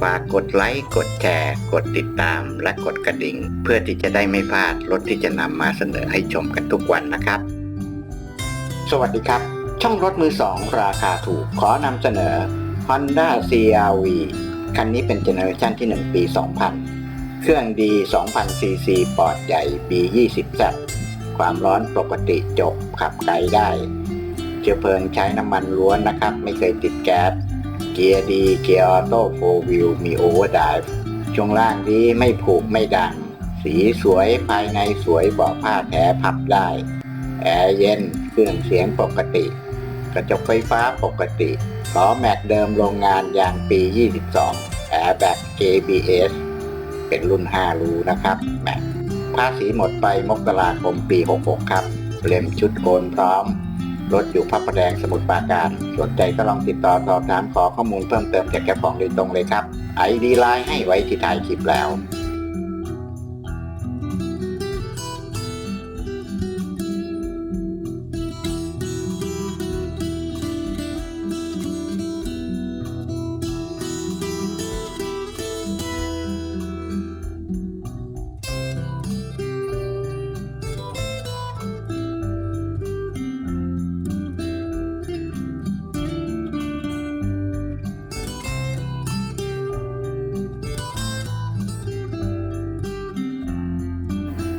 ฝากกดไลค์ กดแชร์ กดติดตาม และกดกระดิ่ง เพื่อที่จะได้ไม่พลาดรถที่จะนำมาเสนอให้ชมกันทุกวันนะครับ สวัสดีครับ ช่องรถมือสองราคาถูกขอนำเสนอ Honda CRV คันนี้เป็นเจเนอเรชันที่ 1 ปี 2000 เครื่องดี 2000 cc ปอดใหญ่ B20Z ความร้อนปกติจบขับไกลได้ เชื้อเพลิงใช้น้ำมันล้วนนะครับ ไม่เคยติดแก๊ส เกียร์ดี เกียร์ออโต้โฟวิวมีโอเวอร์ไดฟ์ช่วงล่างดีไม่ผูกไม่ดัง สีสวยภายในสวยเบาะผ้าแท้พับได้ แอร์เย็นเครื่องเสียงปกติ กระจกไฟฟ้าปกติล้อแม็กเดิมโรงงานยางปี 22 แอร์แบ็ก ABS เป็นรุ่น 5 รูนะครับแม็กภาษีหมดไปมกราคมปี 66 ครับเล่มชุดโอนพร้อม รถอยู่พระประแดงสมุทรปราการ สนใจก็ลองติดต่อสอบถามขอข้อมูลเพิ่มเติมจากเจ้าของโดยตรงเลยครับไอดีไลน์ให้ไว้ที่ถ่ายคลิปแล้ว